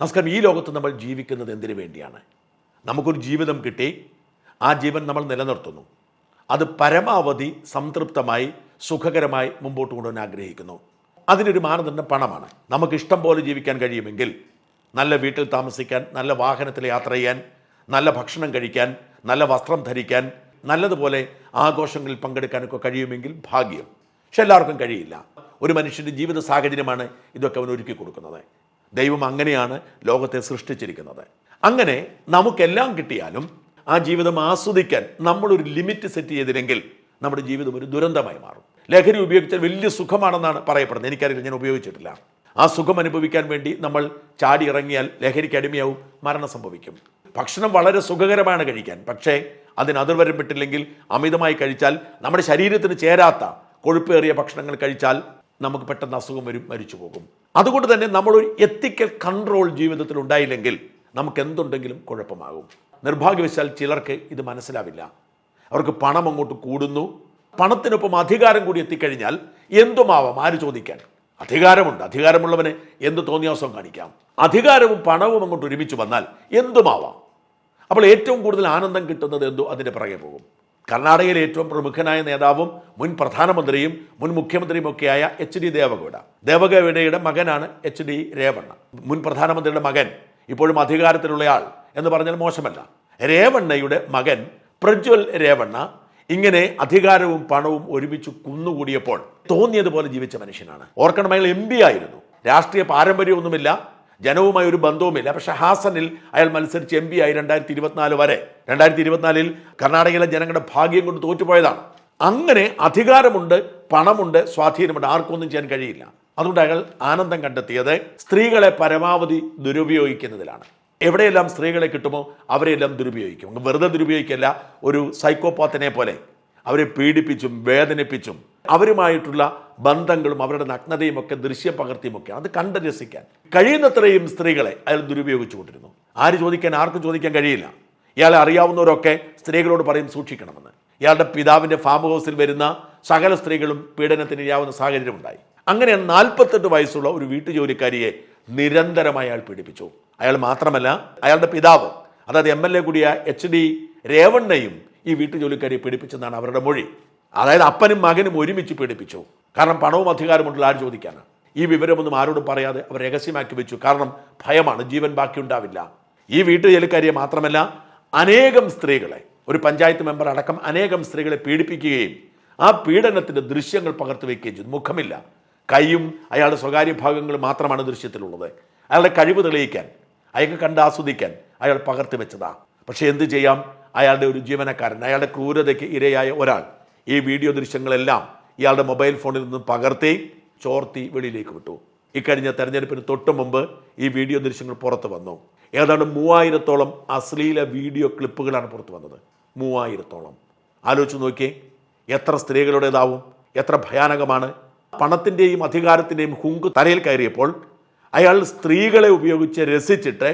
നമസ്കാരം ഈ ലോകത്ത് നമ്മൾ ജീവിക്കുന്നത് എന്തിനു വേണ്ടിയാണ്? നമുക്കൊരു ജീവിതം കിട്ടി ആ ജീവൻ നമ്മൾ നിലനിർത്തുന്നു. അത് പരമാവധി സംതൃപ്തമായി സുഖകരമായി മുമ്പോട്ട് കൊണ്ടുവരാൻ ആഗ്രഹിക്കുന്നു. അതിനൊരു മാനദണ്ഡം പണമാണ്. നമുക്ക് ഇഷ്ടം പോലെ ജീവിക്കാൻ കഴിയുമെങ്കിൽ നല്ല വീട്ടിൽ താമസിക്കാൻ നല്ല വാഹനത്തിൽ യാത്ര ചെയ്യാൻ നല്ല ഭക്ഷണം കഴിക്കാൻ നല്ല വസ്ത്രം ധരിക്കാൻ നല്ലതുപോലെ ആഘോഷങ്ങളിൽ പങ്കെടുക്കാനൊക്കെ കഴിയുമെങ്കിൽ ഭാഗ്യം. പക്ഷെ എല്ലാവർക്കും കഴിയില്ല. ഒരു മനുഷ്യന്റെ ജീവിത സാഹചര്യമാണ് ഇതൊക്കെ അവൻ ഒരുക്കി കൊടുക്കുന്നത് ദൈവം അങ്ങനെയാണ് ലോകത്തെ സൃഷ്ടിച്ചിരിക്കുന്നത്. അങ്ങനെ നമുക്കെല്ലാം കിട്ടിയാലും ആ ജീവിതം ആസ്വദിക്കാൻ നമ്മളൊരു ലിമിറ്റ് സെറ്റ് ചെയ്തില്ലെങ്കിൽ നമ്മുടെ ജീവിതം ഒരു ദുരന്തമായി മാറും. ലഹരി ഉപയോഗിച്ചാൽ വലിയ സുഖമാണെന്നാണ് പറയപ്പെടുന്നത്. എനിക്കറിയില്ല ഞാൻ ഉപയോഗിച്ചിട്ടില്ല. ആ സുഖം അനുഭവിക്കാൻ വേണ്ടി നമ്മൾ ചാടി ഇറങ്ങിയാൽ ലഹരിക്ക് അടിമയാവും മരണം സംഭവിക്കും. ഭക്ഷണം വളരെ സുഖകരമാണ് കഴിക്കാൻ. പക്ഷേ അതിന് അതിർവരം പെട്ടില്ലെങ്കിൽ അമിതമായി കഴിച്ചാൽ നമ്മുടെ ശരീരത്തിന് ചേരാത്ത കൊഴുപ്പേറിയ ഭക്ഷണങ്ങൾ കഴിച്ചാൽ നമുക്ക് പെട്ടെന്ന് അസുഖം വരും മരിച്ചു പോകും അതുകൊണ്ട് തന്നെ നമ്മൾ ഒരു എത്തിക്കൽ കൺട്രോൾ ജീവിതത്തിൽ ഉണ്ടായില്ലെങ്കിൽ നമുക്ക് എന്തുണ്ടെങ്കിലും കുഴപ്പമാകും. നിർഭാഗ്യവശാൽ ചിലർക്ക് ഇത് മനസ്സിലാവില്ല. അവർക്ക് പണം അങ്ങോട്ട് കൂടുന്നു. പണത്തിനൊപ്പം അധികാരം കൂടി എത്തിക്കഴിഞ്ഞാൽ എന്തുമാവാം? ആര് ചോദിക്കാൻ? അധികാരമുണ്ട്. അധികാരമുള്ളവന് എന്ത് തോന്നിയാസം കാണിക്കാം? അധികാരവും പണവും അങ്ങോട്ട് ഒരുമിച്ച് വന്നാൽ എന്തുമാവാം? അപ്പോൾ ഏറ്റവും കൂടുതൽ ആനന്ദം കിട്ടുന്നത് എന്തോ അതിന്റെ പുറകെ പോകും. കർണാടകയിലെ ഏറ്റവും പ്രമുഖനായ നേതാവും മുൻ പ്രധാനമന്ത്രിയും മുൻ മുഖ്യമന്ത്രിയുമൊക്കെയായ എച്ച് ഡി ദേവഗൌഡ. ദേവഗൌഡയുടെ മകനാണ് എച്ച് ഡി രേവണ്ണ. മുൻ പ്രധാനമന്ത്രിയുടെ മകൻ ഇപ്പോഴും അധികാരത്തിലുള്ളയാൾ എന്ന് പറഞ്ഞാൽ മോശമല്ല. രേവണ്ണയുടെ മകൻ പ്രജ്വൽ രേവണ്ണ ഇങ്ങനെ അധികാരവും പണവും ഒരുമിച്ച് കുന്നുകൂടിയപ്പോൾ തോന്നിയതുപോലെ ജീവിച്ച മനുഷ്യനാണ്. ഓർക്കണമെങ്കിൽ എം ആയിരുന്നു. രാഷ്ട്രീയ പാരമ്പര്യമൊന്നുമില്ല. ജനവുമായി ഒരു ബന്ധവുമില്ല. പക്ഷേ ഹാസനിൽ അയാൾ മത്സരിച്ച് എം പി ആയി രണ്ടായിരത്തി ഇരുപത്തിനാല് വരെ. രണ്ടായിരത്തി ഇരുപത്തിനാലിൽ കർണാടകയിലെ ജനങ്ങളുടെ ഭാഗ്യം കൊണ്ട് തോറ്റുപോയതാണ്. അങ്ങനെ അധികാരമുണ്ട് പണമുണ്ട് സ്വാധീനമുണ്ട്. ആർക്കൊന്നും ചെയ്യാൻ കഴിയില്ല. അതുകൊണ്ട് അയാൾ ആനന്ദം കണ്ടെത്തിയത് സ്ത്രീകളെ പരമാവധി ദുരുപയോഗിക്കുന്നതിലാണ്. എവിടെയെല്ലാം സ്ത്രീകളെ കിട്ടുമോ അവരെയെല്ലാം ദുരുപയോഗിക്കും. വെറുതെ ദുരുപയോഗിക്കല്ല ഒരു സൈക്കോപാത്തിനെ പോലെ. അവരെ പീഡിപ്പിച്ചും വേദനിപ്പിച്ചും അവരുമായിട്ടുള്ള ബന്ധങ്ങളും അവരുടെ നഗ്നതയും ഒക്കെ ദൃശ്യം പകർത്തിയും ഒക്കെ അത് കണ്ട് രസിക്കാൻ കഴിയുന്നത്രയും സ്ത്രീകളെ അയാൾ ദുരുപയോഗിച്ചു കൊണ്ടിരുന്നു ആര് ചോദിക്കാൻ ആർക്കും ചോദിക്കാൻ കഴിയില്ല. ഇയാളെ അറിയാവുന്നവരൊക്കെ സ്ത്രീകളോട് പറയും സൂക്ഷിക്കണമെന്ന്. ഇയാളുടെ പിതാവിന്റെ ഫാം ഹൗസിൽ വരുന്ന സകല സ്ത്രീകളും പീഡനത്തിന് ഇരയാവുന്ന സാഹചര്യമുണ്ടായി അങ്ങനെ നാൽപ്പത്തെട്ട് വയസ്സുള്ള ഒരു വീട്ടുജോലിക്കാരിയെ നിരന്തരമായി അയാൾ പീഡിപ്പിച്ചു. അയാൾ മാത്രമല്ല അയാളുടെ പിതാവ് അതായത് എം എൽ എ കൂടിയ എച്ച് ഡി രേവണ്ണയും ഈ വീട്ടുജോലിക്കാരിയെ പീഡിപ്പിച്ചെന്നാണ് അവരുടെ മൊഴി. അതായത് അപ്പനും മകനും ഒരുമിച്ച് പീഡിപ്പിച്ചു. കാരണം പണവും അധികാരമുണ്ടല്ലോ ആര് ചോദിക്കാനാണ് ഈ വിവരമൊന്നും ആരോടും പറയാതെ അവർ രഹസ്യമാക്കി വെച്ചു. കാരണം ഭയമാണ് ജീവൻ ബാക്കി ഉണ്ടാവില്ല. ഈ വീട്ടുജോലിക്കാരിയെ മാത്രമല്ല അനേകം സ്ത്രീകളെ ഒരു പഞ്ചായത്ത് മെമ്പർ അടക്കം അനേകം സ്ത്രീകളെ പീഡിപ്പിക്കുകയും ആ പീഡനത്തിന്റെ ദൃശ്യങ്ങൾ പകർത്തി വയ്ക്കുകയും ചെയ്തു. മുഖമില്ല. കൈയും അയാളുടെ സ്വകാര്യ ഭാഗങ്ങൾ മാത്രമാണ് ദൃശ്യത്തിലുള്ളത്. അയാളുടെ കഴിവ് തെളിയിക്കാൻ അയാൾക്ക് കണ്ട് ആസ്വദിക്കാൻ അയാൾ പകർത്തി വെച്ചതാ. പക്ഷേ എന്ത് ചെയ്യാം? അയാളുടെ ഒരു ജീവനക്കാരൻ അയാളുടെ ക്രൂരതയ്ക്ക് ഇരയായ ഒരാൾ ഈ വീഡിയോ ദൃശ്യങ്ങളെല്ലാം ഇയാളുടെ മൊബൈൽ ഫോണിൽ നിന്ന് പകർത്തി ചോർത്തി വെളിയിലേക്ക് വിട്ടു. ഇക്കഴിഞ്ഞ തെരഞ്ഞെടുപ്പിന് തൊട്ട് മുമ്പ് ഈ വീഡിയോ ദൃശ്യങ്ങൾ പുറത്തു വന്നു. ഏതാണ്ട് മൂവായിരത്തോളം അശ്ലീല വീഡിയോ ക്ലിപ്പുകളാണ് പുറത്തു വന്നത്. മൂവായിരത്തോളം. ആലോചിച്ച് നോക്കിയേ എത്ര സ്ത്രീകളുടേതാവും എത്ര ഭയാനകമാണ്. പണത്തിന്റെയും അധികാരത്തിന്റെയും ഹുങ്ക് തലയിൽ കയറിയപ്പോൾ അയാൾ സ്ത്രീകളെ ഉപയോഗിച്ച് രസിച്ചിട്ട്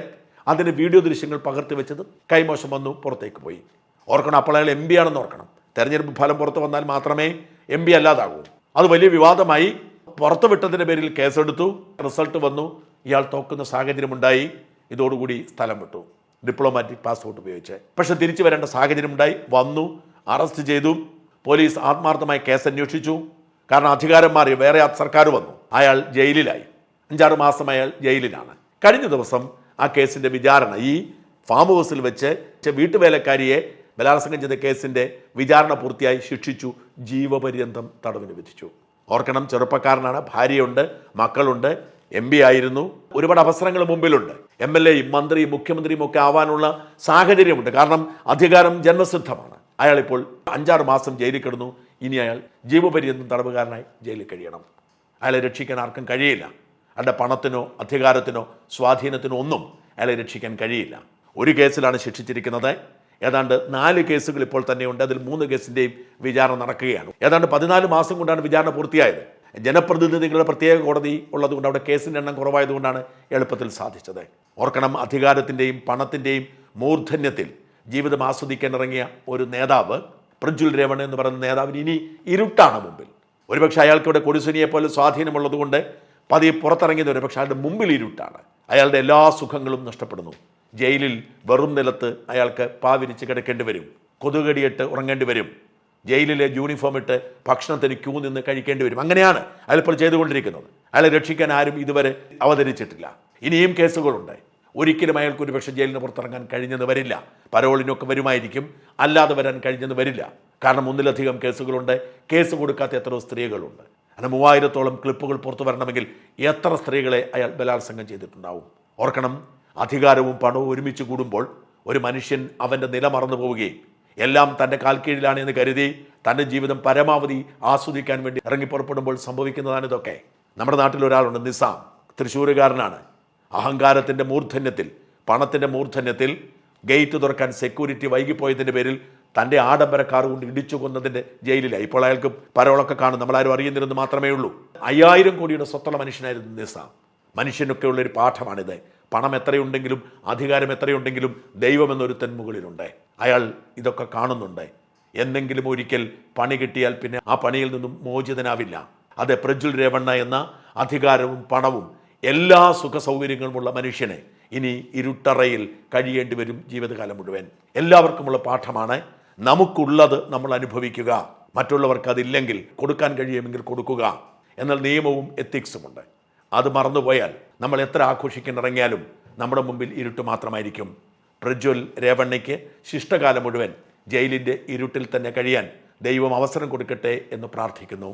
അതിന്റെ വീഡിയോ ദൃശ്യങ്ങൾ പകർത്തി വെച്ചത് കൈമോശം വന്നു പുറത്തേക്ക് പോയി. ഓർക്കണം അപ്പോൾ അയാൾ എം പി ആണെന്ന് ഓർക്കണം. തെരഞ്ഞെടുപ്പ് ഫലം പുറത്തു വന്നാൽ മാത്രമേ എം പി അല്ലാതാകൂ. അത് വലിയ വിവാദമായി പുറത്തു വിട്ടതിന്റെ പേരിൽ കേസെടുത്തു. റിസൾട്ട് വന്നു. ഇയാൾ തോക്കുന്ന സാഹചര്യമുണ്ടായി. ഇതോടുകൂടി സ്ഥലം വിട്ടു. ഡിപ്ലോമാറ്റിക് പാസ്പോർട്ട് ഉപയോഗിച്ച്. പക്ഷെ തിരിച്ചു വരേണ്ട സാഹചര്യമുണ്ടായി. വന്നു. അറസ്റ്റ് ചെയ്തു. പോലീസ് ആത്മാർത്ഥമായി കേസ് അന്വേഷിച്ചു കാരണം അധികാരം മാറി വേറെ സർക്കാർ വന്നു. അയാൾ ജയിലിലായി. അഞ്ചാറ് മാസം അയാൾ ജയിലിലാണ്. കഴിഞ്ഞ ദിവസം ആ കേസിന്റെ വിചാരണ ഈ ഫാം ഹൗസിൽ വെച്ച് വീട്ടുവേലക്കാരിയെ ബലാത്സംഗം ചെയ്ത കേസിന്റെ വിചാരണ പൂർത്തിയായി ശിക്ഷിച്ചു ജീവപര്യന്തം തടവിന് വിധിച്ചു. ഓർക്കണം ചെറുപ്പക്കാരനാണ് ഭാര്യയുണ്ട് മക്കളുണ്ട് എം പി ആയിരുന്നു. ഒരുപാട് അവസരങ്ങൾ മുമ്പിലുണ്ട്. എം എൽ എയും മന്ത്രിയും മുഖ്യമന്ത്രിയും ഒക്കെ ആവാനുള്ള സാഹചര്യമുണ്ട്. കാരണം അധികാരം ജന്മസിദ്ധമാണ്. അയാളിപ്പോൾ അഞ്ചാറ് മാസം ജയിലിൽ കിടന്നു. ഇനി അയാൾ ജീവപര്യന്തം തടവുകാരനായി ജയിലിൽ കഴിയണം. അയാളെ രക്ഷിക്കാൻ ആർക്കും കഴിയില്ല. അയാളുടെ പണത്തിനോ അധികാരത്തിനോ സ്വാധീനത്തിനോ ഒന്നും അയാളെ രക്ഷിക്കാൻ കഴിയില്ല. ഒരു കേസിലാണ് ശിക്ഷിച്ചിരിക്കുന്നത്. ഏതാണ്ട് നാല് കേസുകൾ ഇപ്പോൾ തന്നെയുണ്ട്. അതിൽ മൂന്ന് കേസിന്റെയും വിചാരണ നടക്കുകയാണ്. ഏതാണ്ട് പതിനാല് മാസം കൊണ്ടാണ് വിചാരണ പൂർത്തിയായത്. ജനപ്രതിനിധികളുടെ പ്രത്യേക കോടതി ഉള്ളതുകൊണ്ട് അവിടെ കേസിന്റെ എണ്ണം കുറവായതുകൊണ്ടാണ് എളുപ്പത്തിൽ സാധിച്ചത്. ഓർക്കണം അധികാരത്തിന്റെയും പണത്തിന്റെയും മൂർധന്യത്തിൽ ജീവിതം ആസ്വദിക്കാൻ ഇറങ്ങിയ ഒരു നേതാവ് പ്രജ്വൽ രേവൺ എന്ന് പറയുന്ന നേതാവിന് ഇനി ഇരുട്ടാണ് മുമ്പിൽ. ഒരുപക്ഷെ അയാൾക്ക് ഇവിടെ കൊടിസുനിയെ പോലെ സ്വാധീനമുള്ളതുകൊണ്ട് പതിയെ പുറത്തിറങ്ങിയത് ഒരുപക്ഷെ പക്ഷെ അയാളുടെ മുമ്പിൽ ഇരുട്ടാണ്. അയാളുടെ എല്ലാ സുഖങ്ങളും നഷ്ടപ്പെടുന്നു. ജയിലിൽ വെറും നിലത്ത് അയാൾക്ക് പാവിരിച്ച് കിടക്കേണ്ടി വരും. കൊതുകടിയിട്ട് ഉറങ്ങേണ്ടി വരും. ജയിലിലെ യൂണിഫോം ഇട്ട് ഭക്ഷണത്തിന് ക്യൂ നിന്ന് കഴിക്കേണ്ടി വരും. അങ്ങനെയാണ് അയാൾ ഇപ്പോൾ ചെയ്തുകൊണ്ടിരിക്കുന്നത്. അയാളെ രക്ഷിക്കാൻ ആരും ഇതുവരെ അവതരിച്ചിട്ടില്ല. ഇനിയും കേസുകളുണ്ട്. ഒരിക്കലും അയാൾക്ക് ഒരു പക്ഷേ ജയിലിന് പുറത്തിറങ്ങാൻ കഴിഞ്ഞെന്ന് വരില്ല. പരോളിനൊക്കെ വരുമായിരിക്കും. അല്ലാതെ വരാൻ കഴിഞ്ഞെന്ന് വരില്ല. കാരണം ഒന്നിലധികം കേസുകളുണ്ട്. കേസ് കൊടുക്കാത്ത എത്രയോ സ്ത്രീകളുണ്ട്. അങ്ങനെ മൂവായിരത്തോളം ക്ലിപ്പുകൾ പുറത്തു വരണമെങ്കിൽ എത്ര സ്ത്രീകളെ അയാൾ ബലാത്സംഗം ചെയ്തിട്ടുണ്ടാവും? ഓർക്കണം. അധികാരവും പണവും ഒരുമിച്ച് കൂടുമ്പോൾ ഒരു മനുഷ്യൻ അവന്റെ നില മറന്നു പോവുകയും എല്ലാം തന്റെ കാൽക്കീഴിലാണ് എന്ന് കരുതി തന്റെ ജീവിതം പരമാവധി ആസ്വദിക്കാൻ വേണ്ടി ഇറങ്ങി പുറപ്പെടുമ്പോൾ സംഭവിക്കുന്നതാണ് ഇതൊക്കെ. നമ്മുടെ നാട്ടിൽ ഒരാളുണ്ട് നിസാം. തൃശ്ശൂരുകാരനാണ്. അഹങ്കാരത്തിന്റെ മൂർധന്യത്തിൽ പണത്തിന്റെ മൂർധന്യത്തിൽ ഗേറ്റ് തുറക്കാൻ സെക്യൂരിറ്റി വൈകിപ്പോയതിന്റെ പേരിൽ തന്റെ ആഡംബര കൊണ്ട് ഇടിച്ചു കൊന്നതിന്റെ ജയിലിലായി. ഇപ്പോൾ അയാൾക്ക് പരോളൊക്കെ കാണും. നമ്മളാരും അറിയുന്നില്ലെന്ന് മാത്രമേ ഉള്ളൂ. അയ്യായിരം കോടിയുടെ സ്വത്തുള്ള മനുഷ്യനായിരുന്നു നിസാം. മനുഷ്യനൊക്കെയുള്ളൊരു പാഠമാണിത്. പണം എത്രയുണ്ടെങ്കിലും അധികാരം എത്രയുണ്ടെങ്കിലും ദൈവം എന്നൊരുത്തൻ മുകളിലുണ്ട് അയാൾ ഇതൊക്കെ കാണുന്നുണ്ട്. എന്തെങ്കിലും ഒരിക്കൽ പണി കിട്ടിയാൽ പിന്നെ ആ പണിയിൽ നിന്നും മോചിതനാവില്ല. അതെ പ്രജ്വൽ രേവണ്ണ എന്ന അധികാരവും പണവും എല്ലാ സുഖ സൗകര്യങ്ങളുമുള്ള മനുഷ്യനെ ഇനി ഇരുട്ടറയിൽ കഴിയേണ്ടി വരും ജീവിതകാലം മുഴുവൻ. എല്ലാവർക്കുമുള്ള പാഠമാണ് നമുക്കുള്ളത് നമ്മൾ അനുഭവിക്കുക. മറ്റുള്ളവർക്ക് അതില്ലെങ്കിൽ കൊടുക്കാൻ കഴിയുമെങ്കിൽ കൊടുക്കുക. എന്നാൽ നിയമവും എത്തിക്സുമുണ്ട് അത് മറന്നുപോയാൽ നമ്മൾ എത്ര ആഘോഷിക്കാൻ ഇറങ്ങിയാലും നമ്മുടെ മുമ്പിൽ ഇരുട്ട് മാത്രമായിരിക്കും. പ്രജ്വൽ രേവണ്ണയ്ക്ക് ശിഷ്ടകാലം മുഴുവൻ ജയിലിന്റെ ഇരുട്ടിൽ തന്നെ കഴിയാൻ ദൈവം അവസരം കൊടുക്കട്ടെ എന്ന് പ്രാർത്ഥിക്കുന്നു.